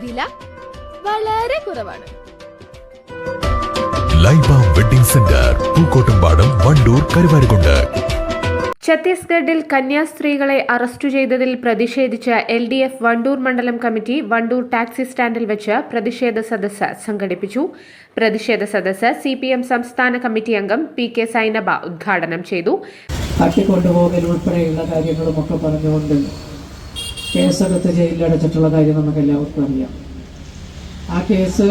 വില വളരെ കുറവാണ്. Laiba wedding centre Pookkottumpadam Wandoor Karuvarakundu. ഛത്തീസ്ഗഡിൽ കന്യാസ്ത്രീകളെ അറസ്റ്റ് ചെയ്തതിൽ പ്രതിഷേധിച്ച് എൽ ഡി എഫ് വണ്ടൂർ മണ്ഡലം കമ്മിറ്റി വണ്ടൂർ ടാക്സി സ്റ്റാൻഡിൽ വെച്ച് പ്രതിഷേധ സദസ്സ് സംഘടിപ്പിച്ചു. പ്രതിഷേധ സദസ്സ് സി പി എം സംസ്ഥാന കമ്മിറ്റി അംഗം പി കെ സൈനബ ഉദ്ഘാടനം ചെയ്തു. തട്ടിക്കൊണ്ടുപോകൽ ഉൾപ്പെടെയുള്ള കാര്യങ്ങളുമൊക്കെ പറഞ്ഞുകൊണ്ട് കേസെടുത്ത് ജയിലിലടച്ചിട്ടുള്ള കാര്യം നമുക്ക് എല്ലാവർക്കും അറിയാം. ആ കേസ്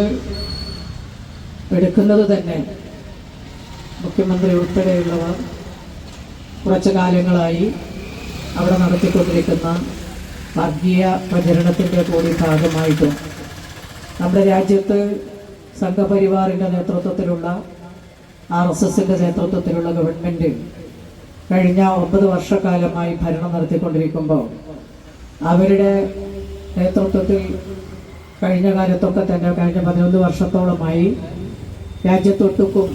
എടുക്കുന്നത് തന്നെ മുഖ്യമന്ത്രി ഉൾപ്പെടെയുള്ളവർ കുറച്ചു കാലങ്ങളായി അവിടെ നടത്തിക്കൊണ്ടിരിക്കുന്ന വർഗീയ പ്രചരണത്തിന്റെ കൂടി ഭാഗമായിട്ടും നമ്മുടെ രാജ്യത്ത് സംഘപരിവാറിന്റെ നേതൃത്വത്തിലുള്ള ആർ എസ് എസിന്റെ നേതൃത്വത്തിലുള്ള ഗവൺമെന്റ് കഴിഞ്ഞ ഒമ്പത് വർഷക്കാലമായി ഭരണം നടത്തിക്കൊണ്ടിരിക്കുമ്പോൾ അവരുടെ നേതൃത്വത്തിൽ കഴിഞ്ഞ കാലത്തൊക്കെ തന്നെ കഴിഞ്ഞ പതിനൊന്ന് വർഷത്തോളമായി രാജ്യത്തൊട്ടുക്കും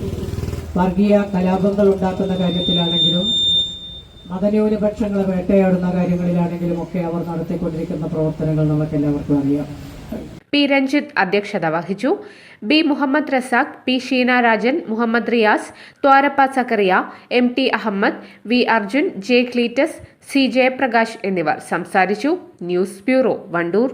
വർഗീയ കലാപങ്ങൾ ഉണ്ടാക്കുന്ന കാര്യത്തിലാണെങ്കിലും മതന്യൂനപക്ഷങ്ങളെ വേട്ടയാടുന്ന കാര്യങ്ങളിലാണെങ്കിലും ഒക്കെ അവർ നടത്തിക്കൊണ്ടിരിക്കുന്ന പ്രവർത്തനങ്ങൾ നമുക്ക് എല്ലാവർക്കും അറിയാം. പി രഞ്ജിത്ത് അധ്യക്ഷത വഹിച്ചു. B Muhammad Razak P Sheena Rajan Muhammad Riyas ത്വാരപ്പ Zakariya M T Ahammed V Arjun J Cleetus C Jayaprakash എന്നിവർ സംസാരിച്ചു. News bureau Wandoor.